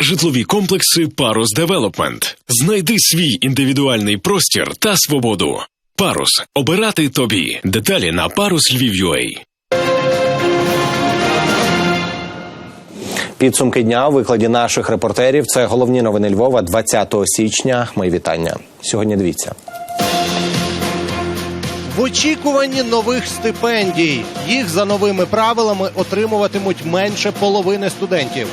Житлові комплекси Парус Девелопмент. Знайди свій індивідуальний простір та свободу. Парус обирати тобі. Деталі на парус paruslviv.ua. Підсумки дня у викладі наших репортерів. Це головні новини Львова 20 січня. Мої вітання. Сьогодні дивіться. В очікуванні нових стипендій їх за новими правилами отримуватимуть менше половини студентів.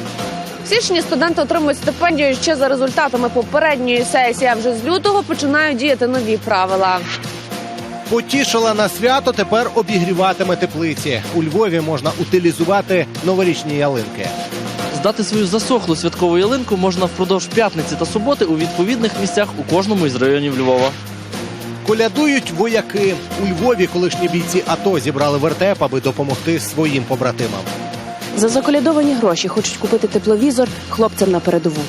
В січні студенти отримують стипендію ще за результатами попередньої сесії. А вже з лютого починають діяти нові правила. Потішила на свято тепер обігріватиме теплиці. У Львові можна утилізувати новорічні ялинки. Здати свою засохлу святкову ялинку можна впродовж п'ятниці та суботи у відповідних місцях у кожному із районів Львова. Колядують вояки у Львові. Колишні бійці АТО зібрали вертеп, аби допомогти своїм побратимам. За заколядовані гроші хочуть купити тепловізор хлопцям на передову.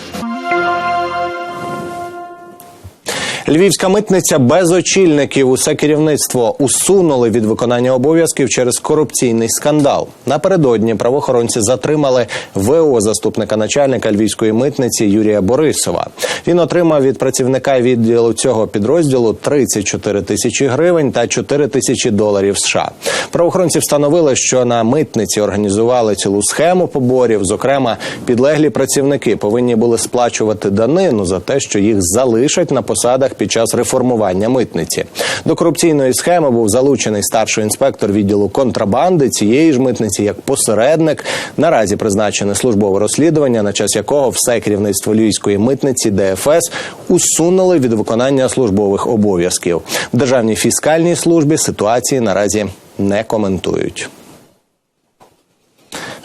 Львівська митниця без очільників. Усе керівництво усунули від виконання обов'язків через корупційний скандал. Напередодні правоохоронці затримали ВО заступника начальника львівської митниці Юрія Борисова. Він отримав від працівника відділу цього підрозділу 34 тисячі гривень та 4 тисячі доларів США. Правоохоронці встановили, що на митниці організували цілу схему поборів. Зокрема, підлеглі працівники повинні були сплачувати данину за те, що їх залишать на посадах під час реформування митниці. До корупційної схеми був залучений старший інспектор відділу контрабанди цієї ж митниці як посередник. Наразі призначене службове розслідування, на час якого все керівництво львівської митниці ДФС усунули від виконання службових обов'язків. В державній фіскальній службі ситуації наразі не коментують.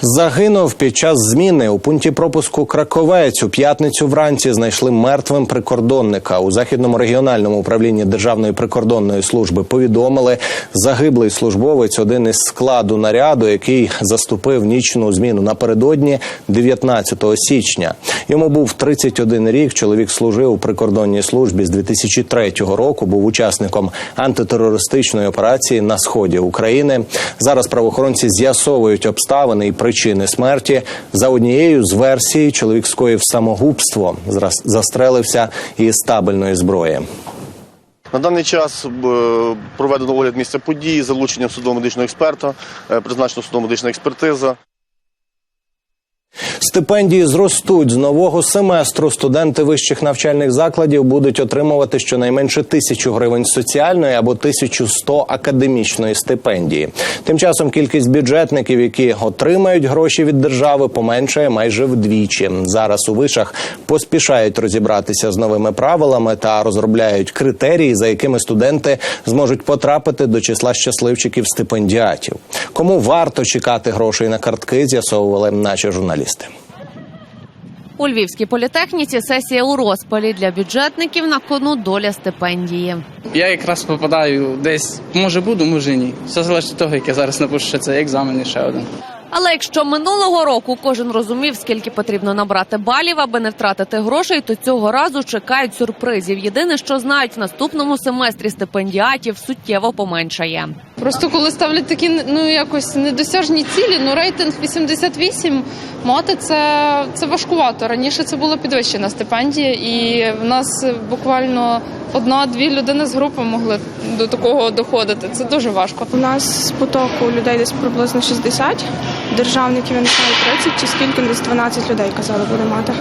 Загинув під час зміни у пункті пропуску Краковець у п'ятницю вранці знайшли мертвим прикордонника. У західному регіональному управлінні Державної прикордонної служби повідомили, загиблий службовець один із складу наряду, який заступив нічну зміну напередодні 19 січня. Йому був 31 рік. Чоловік служив у прикордонній службі з 2003 року. Був учасником антитерористичної операції на сході України. Зараз правоохоронці з'ясовують обставини і причини смерті. За однією з версій, чоловік скоїв самогубство, застрелився із табельної зброї. На даний час е, проведено огляд місця події, залучення судово-медичного експерта, призначено судово-медична експертиза. Стипендії зростуть з нового семестру. Студенти вищих навчальних закладів будуть отримувати щонайменше тисячу гривень соціальної або 1100 академічної стипендії. Тим часом кількість бюджетників, які отримають гроші від держави, поменшає майже вдвічі. Зараз у вишах поспішають розібратися з новими правилами та розробляють критерії, за якими студенти зможуть потрапити до числа щасливчиків стипендіатів. Кому варто чекати грошей на картки, з'ясовували наші журналісти. У Львівській політехніці сесія у розпалі для бюджетників на кону доля стипендії. Я якраз попадаю десь, може буду, може ні. Все залежить від того, як я зараз напишу ще цей екзамен і ще один. Але якщо минулого року кожен розумів, скільки потрібно набрати балів, аби не втратити грошей, то цього разу чекають сюрпризів. Єдине, що знають в наступному семестрі стипендіатів суттєво поменшає. Просто коли ставлять такі ну якось недосяжні цілі, ну рейтинг 88 мати це, це важкувато. Раніше це була підвищена стипендія, і в нас буквально одна-дві людини з групи могли до такого доходити. Це дуже важко. У нас з потоку людей десь приблизно 60, державників я не знаю 30 чи скільки десь 12 людей казали буде мати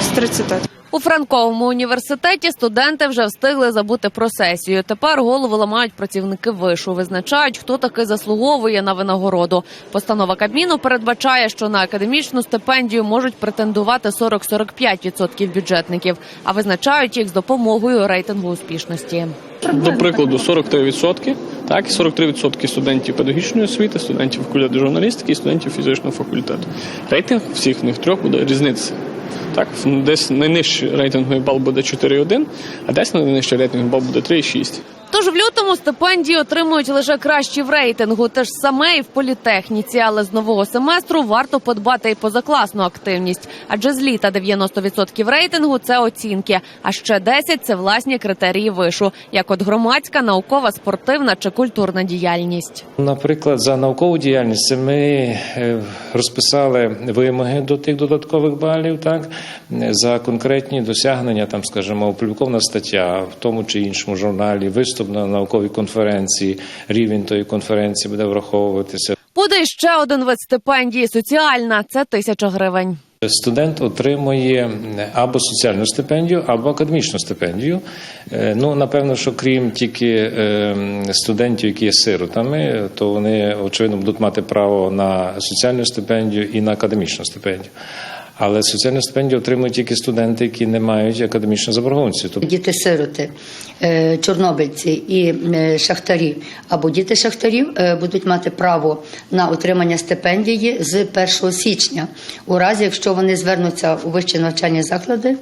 з 30. У Франковому університеті студенти вже встигли забути про сесію. Тепер голови ламають працівники вишу, визначають, хто таки заслуговує на винагороду. Постанова Кабміну передбачає, що на академічну стипендію можуть претендувати 40-45% бюджетників, а визначають їх з допомогою рейтингу успішності. До прикладу, 43%, так, і 43% студентів педагогічної освіти, студентів факультету журналістики і студентів фізичного факультету. Рейтинг всіх них трьох буде різниця. Так, десь найнижчий рейтинговий бал буде 4,1, а десь найнижчий рейтинговий бал буде 3,6. Тож в лютому стипендії отримують лише кращі в рейтингу, те ж саме і в політехніці. Але з нового семестру варто подбати і позакласну активність. Адже з літа 90% рейтингу це оцінки, а ще 10 – це власні критерії вишу, як от громадська, наукова, спортивна чи культурна діяльність. Наприклад, за наукову діяльність ми е, розписали вимоги до тих додаткових балів, так за конкретні досягнення, там, скажімо, опублікована стаття в тому чи іншому журналі, виступ на науковій конференції, рівень тої конференції буде враховуватися. Буде ще один вид стипендії соціальна це тисяча гривень. Студент отримує або соціальну стипендію, або академічну стипендію. Е, Ну, напевно, що крім тільки е, студентів, які є сиротами, то вони очевидно будуть мати право на соціальну стипендію і на академічну стипендію. Але соціальну стипендію отримують тільки студенти, які не мають академічної заборгованості. Тобто Діти-сироти, е, чорнобильці і е, шахтарі або діти шахтарів е, будуть мати право на отримання стипендії з 1 січня, у разі якщо вони звернуться у вищі навчальні заклади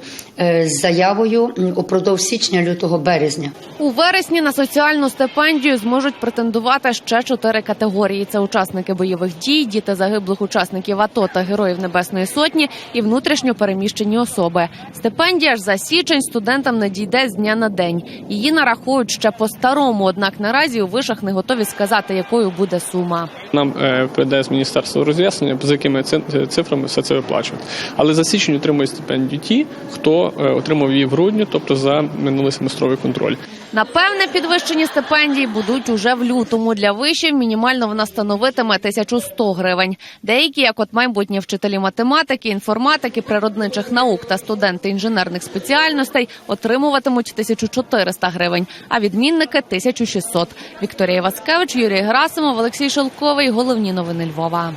з заявою упродовж січня, лютого, березня. У вересні на соціальну стипендію зможуть претендувати ще чотири категорії: це учасники бойових дій, діти загиблих учасників АТО та героїв Небесної Сотні і внутрішньо переміщені особи. Стипендія ж за січень студентам надійде з дня на день. Її нарахують ще по старому. Однак наразі у вишах не готові сказати, якою буде сума. Нам е, прийде з міністерства роз'яснення, за якими цифрами все це виплачувати. Але за січень отримують стипендію ті, хто е, отримав її в грудні, тобто за минулий семестровий контроль. Напевне, підвищені стипендії будуть уже в лютому. Для вишів мінімально вона становитиме 1100 гривень. Деякі, як от майбутні вчителі математики, інформатики, природничих наук та студенти інженерних спеціальностей, отримуватимуть 1400 гривень, а відмінники 1600. Вікторія Васкевич, Юрій Герасимов, Олексій Шелковий. Головні новини Львова.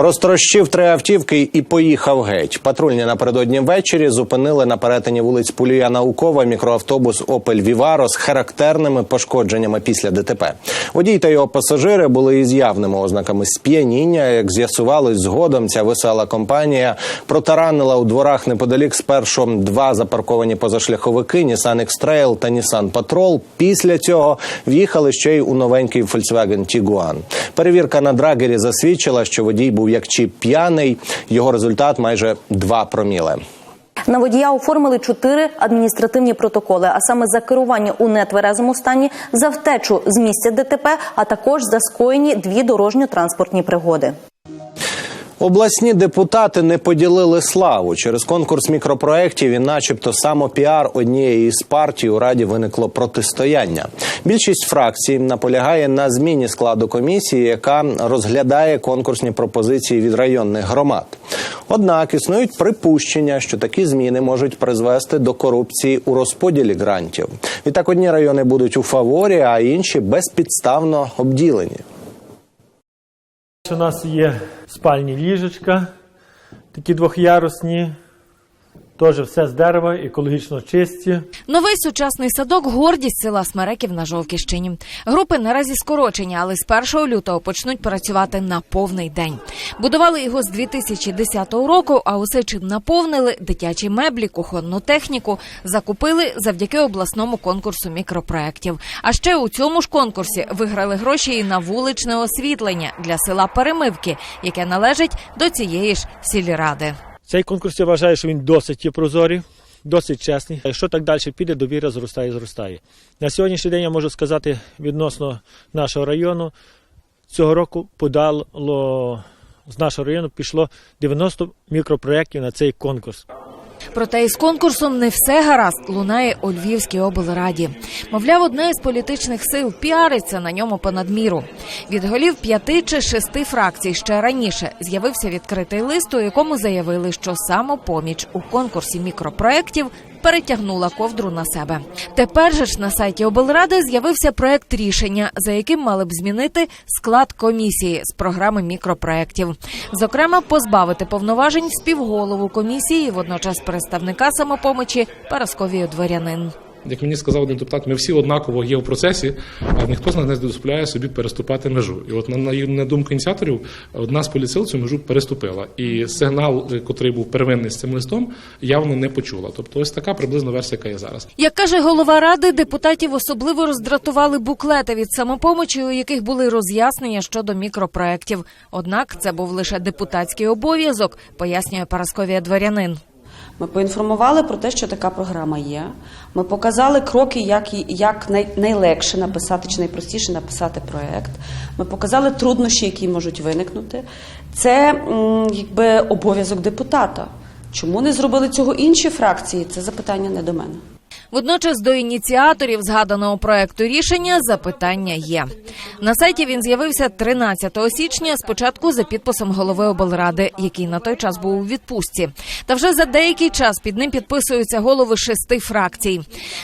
Розтрощив три автівки і поїхав геть. Патрульні напередодні ввечері зупинили на перетині вулиць Пулія Наукова мікроавтобус Опель Віваро з характерними пошкодженнями після ДТП. Водій та його пасажири були із явними ознаками сп'яніння. Як з'ясувалось згодом, ця весела компанія протаранила у дворах неподалік спершу два запарковані позашляховики Nissan X-Trail та Nissan Patrol. Після цього в'їхали ще й у новенький Volkswagen Tiguan. Перевірка на драгері засвідчила, що водій був як чи п'яний. Його результат майже 2 проміли. На водія оформили чотири адміністративні протоколи, а саме за керування у нетверезому стані, за втечу з місця ДТП, а також за скоєні дві дорожньо-транспортні пригоди. Обласні депутати не поділили славу через конкурс мікропроєктів і, начебто, самопіар однієї з партій у раді виникло протистояння. Більшість фракцій наполягає на зміні складу комісії, яка розглядає конкурсні пропозиції від районних громад. Однак існують припущення, що такі зміни можуть призвести до корупції у розподілі грантів. Відтак одні райони будуть у фаворі, а інші безпідставно обділені. У нас є спальні ліжечка, такі двохярусні, теж все з дерева, екологічно чисті. Новий сучасний садок гордість села Смереків на Жовківщині. Групи наразі скорочені, але з 1 лютого почнуть працювати на повний день. Будували його з 2010 року, а усе чим наповнили дитячі меблі, кухонну техніку, закупили завдяки обласному конкурсу мікропроєктів. А ще у цьому ж конкурсі виграли гроші і на вуличне освітлення для села Перемивки, яке належить до цієї ж сільради. Цей конкурс я вважаю, що він досить є прозорий, досить чесний. Якщо так далі піде, довіра зростає, зростає. На сьогоднішній день я можу сказати відносно нашого району. Цього року подало з нашого району пішло 90 мікропроєктів на цей конкурс. Проте із конкурсом не все гаразд лунає у Львівській облраді. Мовляв, одна із політичних сил піариться на ньому понад міру. Від голів п'яти чи шести фракцій ще раніше з'явився відкритий лист, у якому заявили, що самопоміч у конкурсі мікропроєктів перетягнула ковдру на себе. Тепер же ж на сайті облради з'явився проект рішення, за яким мали б змінити склад комісії з програми мікропроєктів. Зокрема, позбавити повноважень співголову комісії, водночас представника самопомочі Парасковію Дворянин. Як мені сказав один депутат, ми всі однаково є в процесі, а ніхто з нас не дозволяє собі переступати межу. І от на, на, думку ініціаторів, одна з поліцил цю межу переступила. І сигнал, котрий був первинний з цим листом, явно не почула. Тобто, ось така приблизно версія, яка є зараз. Як каже голова ради, депутатів особливо роздратували буклети від самопомочі, у яких були роз'яснення щодо мікропроєктів. Однак це був лише депутатський обов'язок, пояснює Парасковія Дворянин. Ми поінформували про те, що така програма є. Ми показали кроки, як, як най, найлегше написати чи найпростіше написати проект. Ми показали труднощі, які можуть виникнути. Це якби обов'язок депутата. Чому не зробили цього інші фракції? Це запитання не до мене. Водночас до ініціаторів згаданого проекту рішення запитання є. На сайті він з'явився 13 січня, спочатку за підписом голови облради, який на той час був у відпустці. Та вже за деякий час під ним підписуються голови шести фракцій.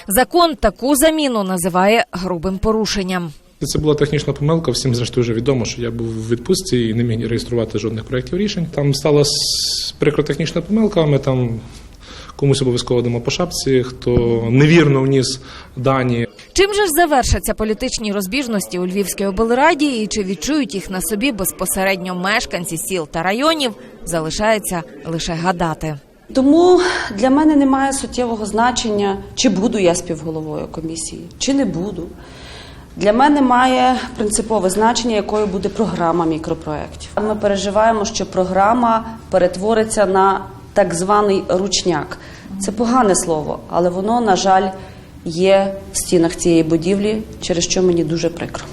Закон таку заміну називає грубим порушенням. Це була технічна помилка. Всім зрештою вже відомо, що я був в відпустці і не міг реєструвати жодних проєктів рішень. Там сталася прикро технічна помилка. Ми там комусь обов'язково дамо по шапці, хто невірно вніс дані. Чим же ж завершаться політичні розбіжності у Львівській облраді і чи відчують їх на собі безпосередньо мешканці сіл та районів, залишається лише гадати. Тому для мене немає суттєвого значення, чи буду я співголовою комісії, чи не буду. Для мене має принципове значення, якою буде програма мікропроєктів. Ми переживаємо, що програма перетвориться на так званий ручняк. Це погане слово, але воно, на жаль, є в стінах цієї будівлі, через що мені дуже прикро.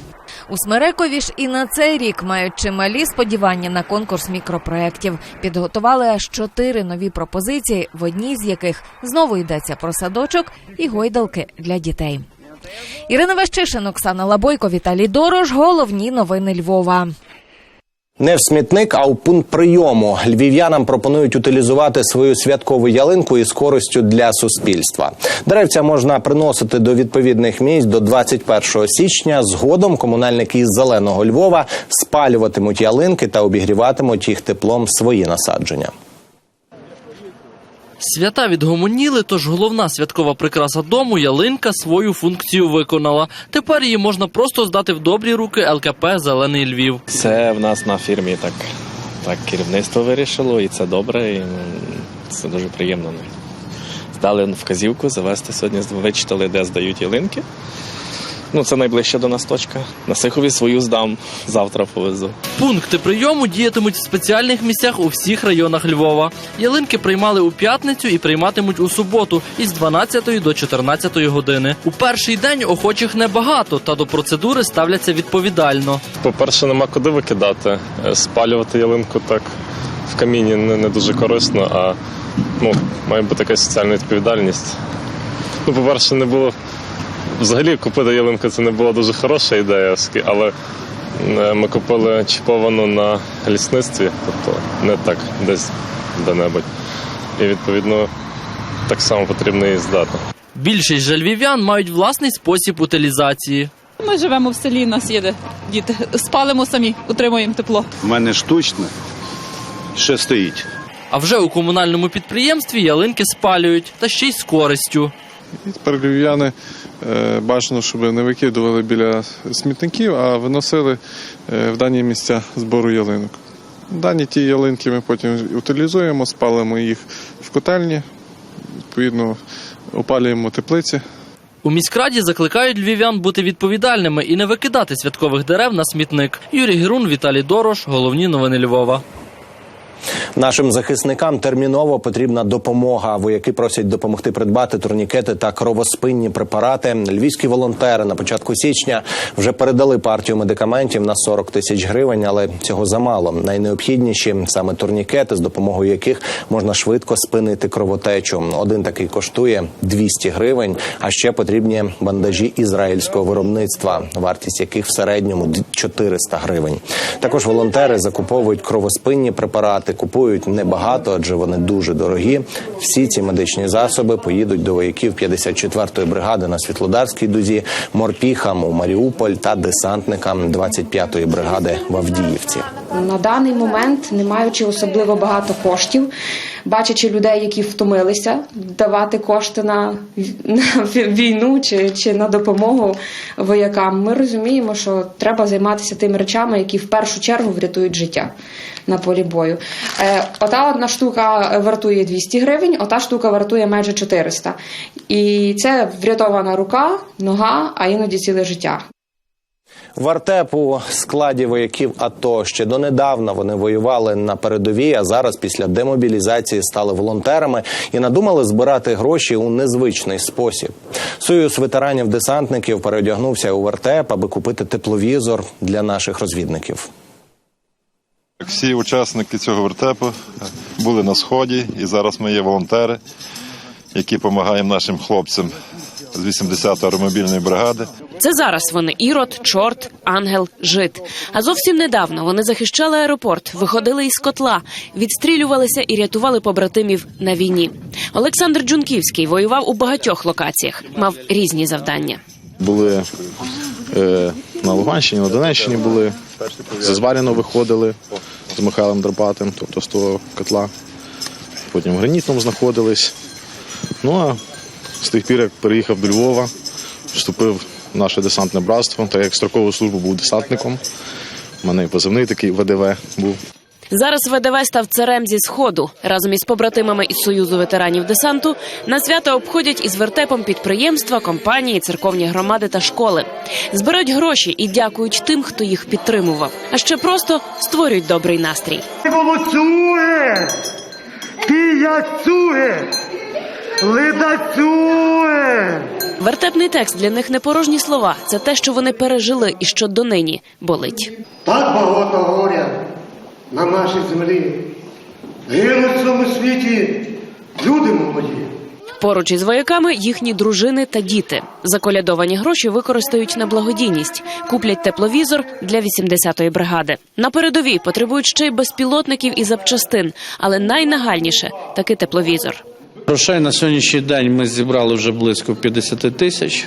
У Смерекові ж і на цей рік мають чималі сподівання на конкурс мікропроєктів. Підготували аж чотири нові пропозиції, в одній з яких знову йдеться про садочок і гойдалки для дітей. Ірина Вещишин, Оксана Лабойко, Віталій Дорож. Головні новини Львова. Не в смітник, а у пункт прийому. Львів'янам пропонують утилізувати свою святкову ялинку із користю для суспільства. Деревця можна приносити до відповідних місць до 21 січня. Згодом комунальники із зеленого Львова спалюватимуть ялинки та обігріватимуть їх теплом свої насадження. Свята відгомоніли, тож головна святкова прикраса дому ялинка свою функцію виконала. Тепер її можна просто здати в добрі руки ЛКП Зелений Львів. Це в нас на фірмі так, так керівництво вирішило, і це добре, і це дуже приємно. Дали вказівку завести сьогодні, вичитали, де здають ялинки. Ну, це найближча до нас точка. На Сихові свою здам, завтра повезу. Пункти прийому діятимуть в спеціальних місцях у всіх районах Львова. Ялинки приймали у п'ятницю і прийматимуть у суботу із 12 до 14 години. У перший день охочих небагато, та до процедури ставляться відповідально. По-перше, нема куди викидати. Е, Спалювати ялинку так в каміні не, не дуже корисно, а ну, має бути якась соціальна відповідальність. Ну, по-перше, не було. Взагалі купити ялинку це не була дуже хороша ідея, але е, ми купили чіповану на лісництві, тобто не так десь де-небудь. І відповідно так само потрібно її здати. Більшість же львів'ян мають власний спосіб утилізації. Ми живемо в селі, нас є де діти. Спалимо самі, утримуємо тепло. У мене штучне ще стоїть. А вже у комунальному підприємстві ялинки спалюють та ще й з користю. І тепер львів'яни бажано, щоб не викидували біля смітників, а виносили е, в дані місця збору ялинок. Дані ті ялинки ми потім утилізуємо, спалимо їх в котельні, відповідно опалюємо теплиці. У міськраді закликають львів'ян бути відповідальними і не викидати святкових дерев на смітник. Юрій Герун, Віталій Дорош. Головні новини Львова. Нашим захисникам терміново потрібна допомога. Вояки просять допомогти придбати турнікети та кровоспинні препарати. Львівські волонтери на початку січня вже передали партію медикаментів на 40 тисяч гривень, але цього замало. Найнеобхідніші саме турнікети, з допомогою яких можна швидко спинити кровотечу. Один такий коштує 200 гривень. А ще потрібні бандажі ізраїльського виробництва, вартість яких в середньому 400 гривень. Також волонтери закуповують кровоспинні препарати, купують купують небагато, адже вони дуже дорогі. Всі ці медичні засоби поїдуть до вояків 54-ї бригади на Світлодарській дузі, морпіхам у Маріуполь та десантникам 25-ї бригади в Авдіївці. На даний момент, не маючи особливо багато коштів, бачачи людей, які втомилися давати кошти на, на війну чи, чи на допомогу воякам, ми розуміємо, що треба займатися тими речами, які в першу чергу врятують життя на полі бою. Е, ота одна штука вартує 200 гривень, ота штука вартує майже 400. І це врятована рука, нога, а іноді ціле життя. В у складі вояків АТО ще донедавна вони воювали на передовій, а зараз після демобілізації стали волонтерами і надумали збирати гроші у незвичний спосіб. Союз ветеранів-десантників переодягнувся у Артеп, аби купити тепловізор для наших розвідників. Всі учасники цього вертепу були на сході, і зараз ми є волонтери, які допомагаємо нашим хлопцям з 80-ї аеромобільної бригади. Це зараз вони ірод, чорт, ангел, жит. А зовсім недавно вони захищали аеропорт, виходили із котла, відстрілювалися і рятували побратимів на війні. Олександр Джунківський воював у багатьох локаціях, мав різні завдання. Були е, на Луганщині, на Донеччині були, з Зваряно виходили з Михайлом Дропатим, тобто з того котла. Потім в Гранітному знаходились. Ну а з тих пір, як переїхав до Львова, вступив в наше десантне братство, так як строкову службу був десантником. У мене позивний такий ВДВ був. Зараз ВДВ став царем зі сходу. Разом із побратимами із союзу ветеранів десанту на свято обходять із вертепом підприємства, компанії, церковні громади та школи. Збирають гроші і дякують тим, хто їх підтримував. А ще просто створюють добрий настрій. Голосує! Піяцує! Ледацює! Вертепний текст для них не порожні слова. Це те, що вони пережили і що донині болить. Так багато горя на нашій землі. Гинуть в цьому світі люди молоді. Поруч із вояками їхні дружини та діти. Заколядовані гроші використають на благодійність, куплять тепловізор для 80-ї бригади. На передовій потребують ще й безпілотників і запчастин, але найнагальніше таки тепловізор. Грошей на сьогоднішній день ми зібрали вже близько 50 тисяч.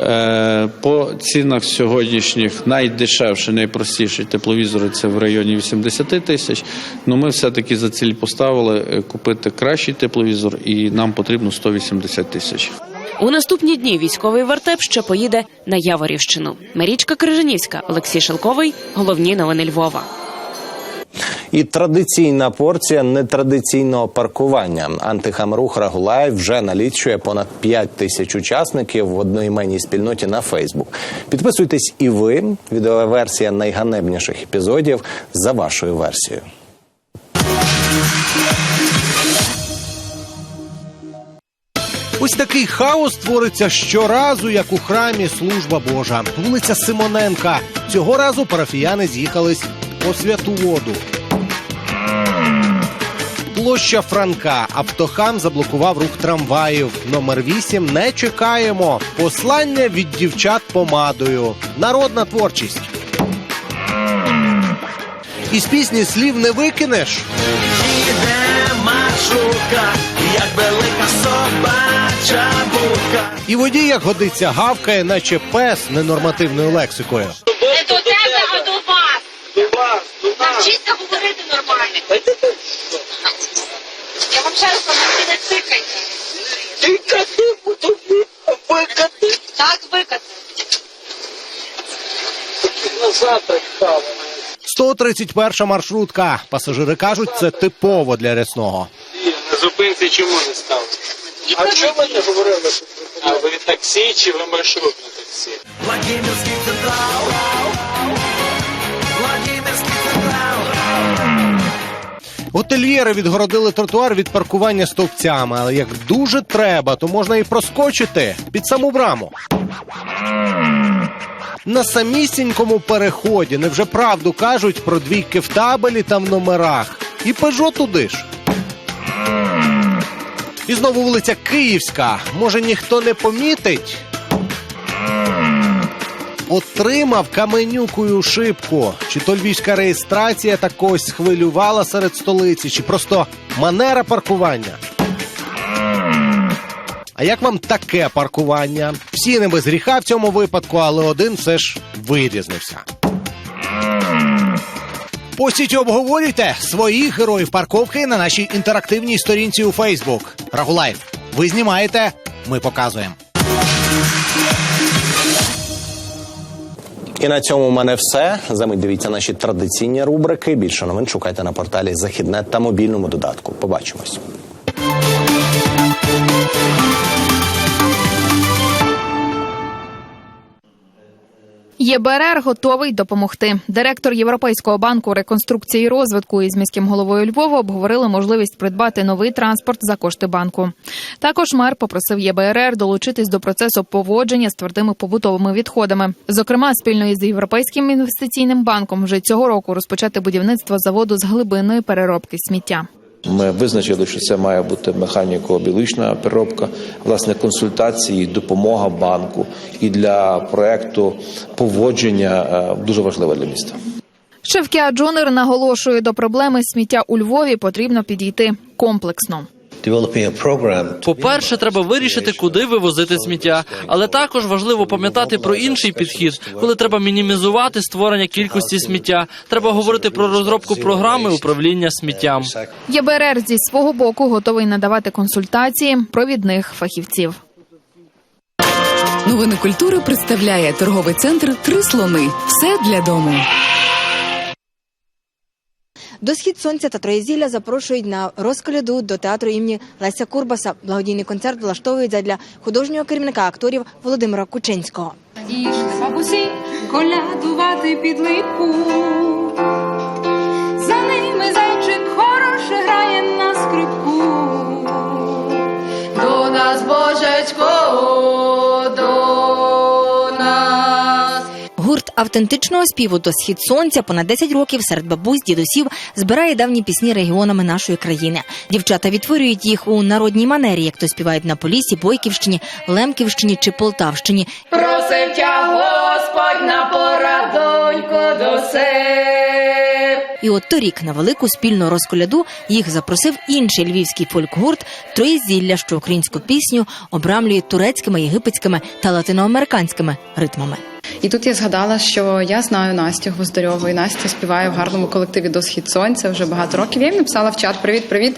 Е, По цінах сьогоднішніх найдешевші, найпростіші тепловізори це в районі 80 тисяч. Ну ми все-таки за ціль поставили е, купити кращий тепловізор, і нам потрібно 180 тисяч. У наступні дні військовий вертеп ще поїде на Яворівщину. Марічка Крижанівська, Олексій Шелковий. Головні новини Львова. І традиційна порція нетрадиційного паркування. Антихамрух Рагулаєв вже налічує понад 5 тисяч учасників в одноіменній спільноті на Фейсбук. Підписуйтесь і ви. Відеоверсія найганебніших епізодів за вашою версією. Ось такий хаос твориться щоразу, як у храмі служба Божа. Вулиця Симоненка. Цього разу парафіяни з'їхались по святу воду. Площа Франка. Автохам заблокував рух трамваїв. Номер 8 не чекаємо. Послання від дівчат помадою. Народна творчість. Із пісні слів не викинеш. Машука, як велика собача будка. І водій, як годиться, гавкає, наче пес ненормативною лексикою. Не до тебе, а до вас. До вас, до вас. Навчіться говорити нормально. Я вам ще раз кажу, ви не цикайте. Тикати буду, викати. Так, викати. Назад 131 маршрутка. Пасажири кажуть, це типово для рясного. На зупинці чому не став? А чому ви не говорили? А ви таксі чи ви маршрутне таксі? Владимирський централ. Готельєри відгородили тротуар від паркування стовпцями, але як дуже треба, то можна і проскочити під саму браму. На самісінькому переході невже правду кажуть про двійки в табелі та в номерах. І пежо туди ж. І знову вулиця Київська. Може ніхто не помітить? Отримав каменюкою шибку. Чи то львівська реєстрація так когось схвилювала серед столиці, чи просто манера паркування? А як вам таке паркування? Всі не без гріха в цьому випадку, але один все ж вирізнився. Постіть і обговорюйте своїх героїв парковки на нашій інтерактивній сторінці у Фейсбук. Рагулайф. Ви знімаєте, ми показуємо. І на цьому у мене все. Замить дивіться наші традиційні рубрики. Більше новин шукайте на порталі Західне та мобільному додатку. Побачимось. ЄБРР готовий допомогти. Директор Європейського банку реконструкції і розвитку із міським головою Львова обговорили можливість придбати новий транспорт за кошти банку. Також мер попросив ЄБРР долучитись до процесу поводження з твердими побутовими відходами. Зокрема, спільно із європейським інвестиційним банком вже цього року розпочати будівництво заводу з глибинної переробки сміття. Ми визначили, що це має бути механіко-біологічна переробка, власне, консультації, допомога банку і для проекту поводження е, дуже важлива для міста. Шевкіа Джонер наголошує, до проблеми сміття у Львові потрібно підійти комплексно. По-перше, треба вирішити, куди вивозити сміття, але також важливо пам'ятати про інший підхід, коли треба мінімізувати створення кількості сміття. Треба говорити про розробку програми управління сміттям. ЄБРР зі свого боку готовий надавати консультації провідних фахівців. Новини культури представляє торговий центр Три слони. Все для дому. До схід сонця та Троєзілля запрошують на розколяду до театру імені Леся Курбаса. Благодійний концерт влаштовують задля художнього керівника акторів Володимира Кучинського. Ішли бабусі, колядувати під липу. Автентичного співу до схід сонця понад 10 років серед бабусь, дідусів збирає давні пісні регіонами нашої країни. Дівчата відтворюють їх у народній манері, як то співають на Полісі, Бойківщині, Лемківщині чи Полтавщині. Просив тя Господь на порадонько до себе. І от торік на велику спільну розколяду їх запросив інший львівський фольк-гурт Троєзілля, що українську пісню обрамлює турецькими, єгипетськими та латиноамериканськими ритмами. І тут я згадала, що я знаю Настю Гвоздарьову, і Настя співає в гарному колективі до схід сонця вже багато років. Я їм написала в чат: Привіт, привіт.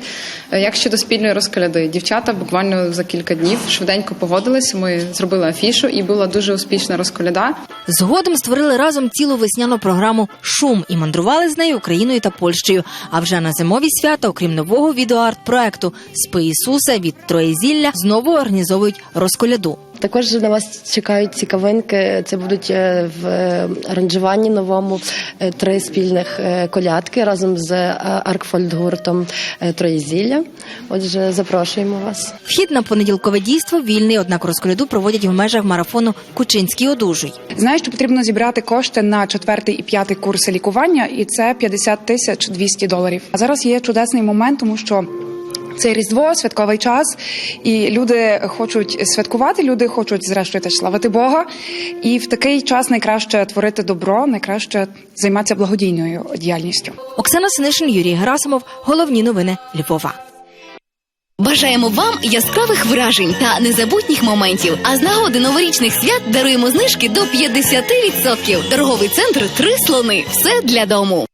Е, Як щодо спільної розколяди? Дівчата буквально за кілька днів швиденько погодилися. Ми зробили афішу, і була дуже успішна розколяда. Згодом створили разом цілу весняну програму Шум і мандрували з нею Україною та Польщею. А вже на зимові свята, окрім нового відеоарт-проекту Спи Ісуса від Троєзілля, знову організовують розколяду. Також на вас чекають цікавинки. Це будуть е, в е, аранжуванні новому е, три спільних колядки разом з аркфольдгуртом Троєзілля. Отже, запрошуємо вас. Вхід на понеділкове дійство вільний, однак розколяду проводять в межах марафону Кучинський одужуй. Знаю, що потрібно зібрати кошти на четвертий і п'ятий курси лікування, і це 50 тисяч 200 доларів. А зараз є чудесний момент, тому що. Це різдво, святковий час, і люди хочуть святкувати. Люди хочуть, зрештою, теж славити Бога. І в такий час найкраще творити добро, найкраще займатися благодійною діяльністю. Оксана Синишин, Юрій Герасимов. Головні новини Львова. Бажаємо вам яскравих вражень та незабутніх моментів. А з нагоди новорічних свят даруємо знижки до 50%. Торговий центр Три слони. Все для дому.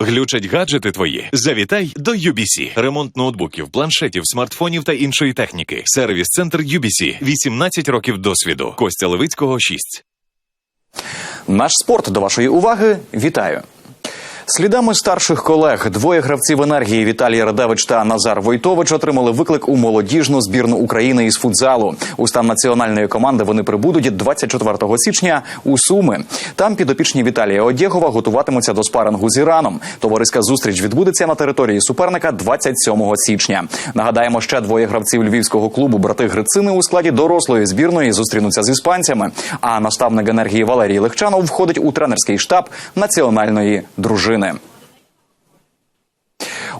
Глючать гаджети твої. Завітай до UBC. Ремонт ноутбуків, планшетів, смартфонів та іншої техніки. Сервіс-центр UBC. 18 років досвіду. Костя Левицького 6. Наш спорт до вашої уваги. Вітаю. Слідами старших колег двоє гравців енергії Віталій Радевич та Назар Войтович отримали виклик у молодіжну збірну України із футзалу. У стан національної команди вони прибудуть 24 січня у Суми. Там підопічні Віталія Одєгова готуватимуться до спарингу з Іраном. Товариська зустріч відбудеться на території суперника 27 січня. Нагадаємо, ще двоє гравців львівського клубу брати Грицини у складі дорослої збірної зустрінуться з іспанцями. А наставник енергії Валерій Легчанов входить у тренерський штаб національної дружини.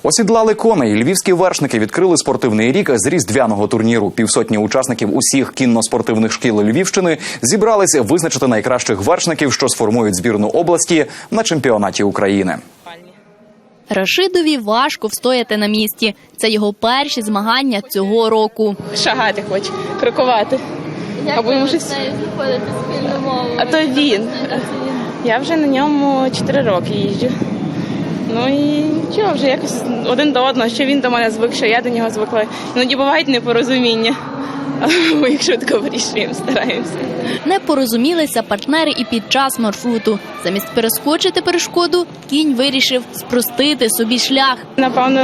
Осідлали коней. Львівські вершники відкрили спортивний рік з різдвяного турніру. Півсотні учасників усіх кінно-спортивних шкіл Львівщини зібрались визначити найкращих вершників, що сформують збірну області на чемпіонаті України. Рашидові важко встояти на місці. Це його перші змагання цього року. Шагати хоче, крокувати. Або йому щось... А то він. Я вже на ньому 4 роки їжджу. Ну і нічого, вже якось один до одного, що він до мене звик, що я до нього звикла. Іноді бувають непорозуміння. Ми їх швидко вирішуємо, стараємося. Не порозумілися партнери і під час маршруту. Замість перескочити перешкоду, кінь вирішив спростити собі шлях. Напевно,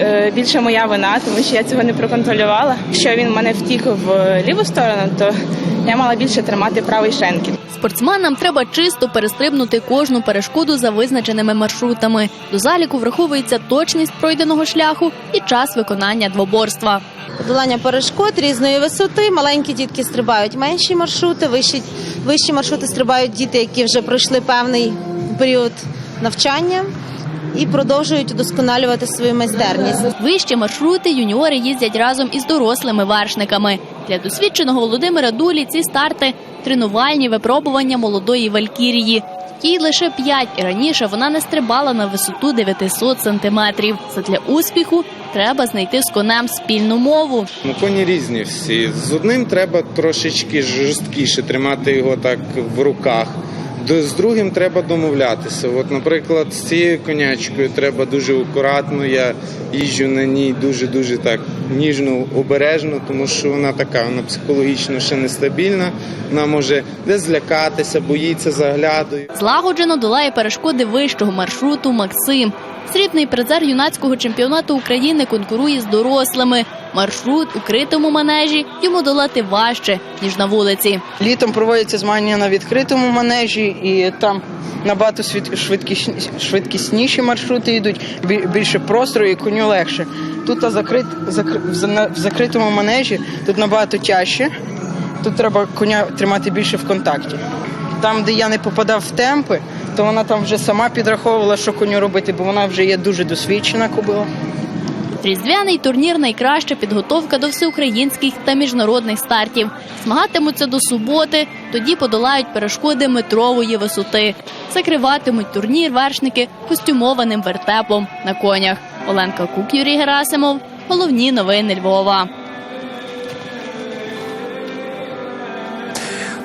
е, більше моя вина, тому що я цього не проконтролювала. Якщо він мене втік в ліву сторону, то я мала більше тримати правий шенкін. Спортсменам треба чисто перестрибнути кожну перешкоду за визначеними маршрутами. До заліку враховується точність пройденого шляху і час виконання двоборства. Подолання перешкод різної висоти. Маленькі дітки стрибають менші маршрути, вищі, вищі маршрути стрибають діти, які вже пройшли певний період навчання і продовжують удосконалювати свою майстерність. Вищі маршрути юніори їздять разом із дорослими вершниками. Для досвідченого Володимира Дулі ці старти тренувальні випробування молодої валькірії. Їй лише п'ять, і раніше вона не стрибала на висоту 900 сантиметрів. Задля успіху треба знайти з конем спільну мову. Ну, коні різні всі. З одним треба трошечки жорсткіше тримати його так в руках. З другим треба домовлятися. От, наприклад, з цією конячкою треба дуже акуратно. Я їжджу на ній дуже дуже так ніжно, обережно, тому що вона така, вона психологічно ще нестабільна. Вона може десь злякатися, боїться, заглядує. Злагоджено долає перешкоди вищого маршруту Максим. Срібний призер юнацького чемпіонату України конкурує з дорослими. Маршрут у критому манежі йому долати важче ніж на вулиці. Літом проводяться змагання на відкритому манежі, і там набагато швидкісніші маршрути йдуть, бі- більше простору і коню легше. Тут закрит, закр- в закритому манежі тут набагато тяжче. Тут треба коня тримати більше в контакті. Там, де я не попадав в темпи, то вона там вже сама підраховувала, що коню робити, бо вона вже є дуже досвідчена кобила. Різдвяний турнір найкраща підготовка до всеукраїнських та міжнародних стартів. Змагатимуться до суботи, тоді подолають перешкоди метрової висоти. Закриватимуть турнір вершники костюмованим вертепом на конях. Оленка Кук, Юрій Герасимов. Головні новини Львова.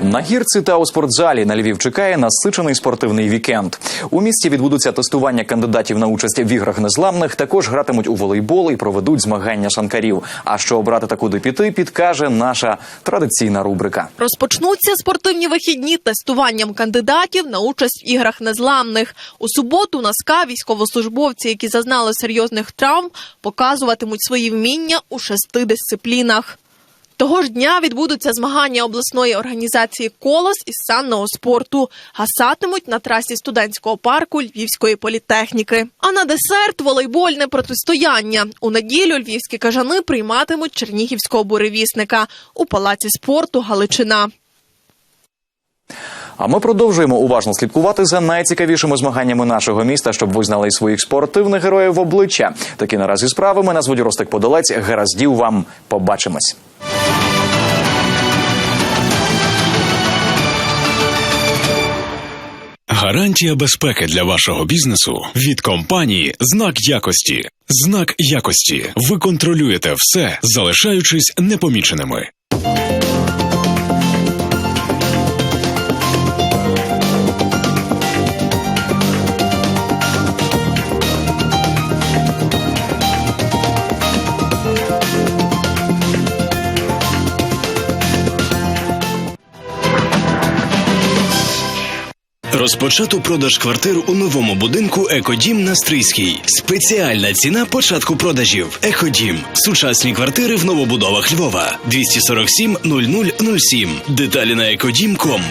На гірці та у спортзалі на Львів чекає насичений спортивний вікенд. У місті відбудуться тестування кандидатів на участь в іграх незламних. Також гратимуть у волейбол і проведуть змагання шанкарів. А що обрати та куди піти, підкаже наша традиційна рубрика. Розпочнуться спортивні вихідні тестуванням кандидатів на участь в іграх незламних. У суботу на СКА військовослужбовці, які зазнали серйозних травм, показуватимуть свої вміння у шести дисциплінах. Того ж дня відбудуться змагання обласної організації Колос із санного спорту. Гасатимуть на трасі студентського парку Львівської політехніки. А на десерт волейбольне протистояння. У неділю львівські кажани прийматимуть чернігівського буревісника у палаці спорту Галичина. А ми продовжуємо уважно слідкувати за найцікавішими змаганнями нашого міста, щоб ви знали своїх спортивних героїв в обличчя. Такі наразі справи. Мене звуть Ростик Подолець. Гараздів вам. Побачимось. Гарантія безпеки для вашого бізнесу від компанії Знак якості. Знак якості. Ви контролюєте все, залишаючись непоміченими. Розпочато продаж квартир у новому будинку Екодім на Стрийській. Спеціальна ціна початку продажів. Екодім. Сучасні квартири в новобудовах Львова. 247 0007. Деталі на екодім.ком.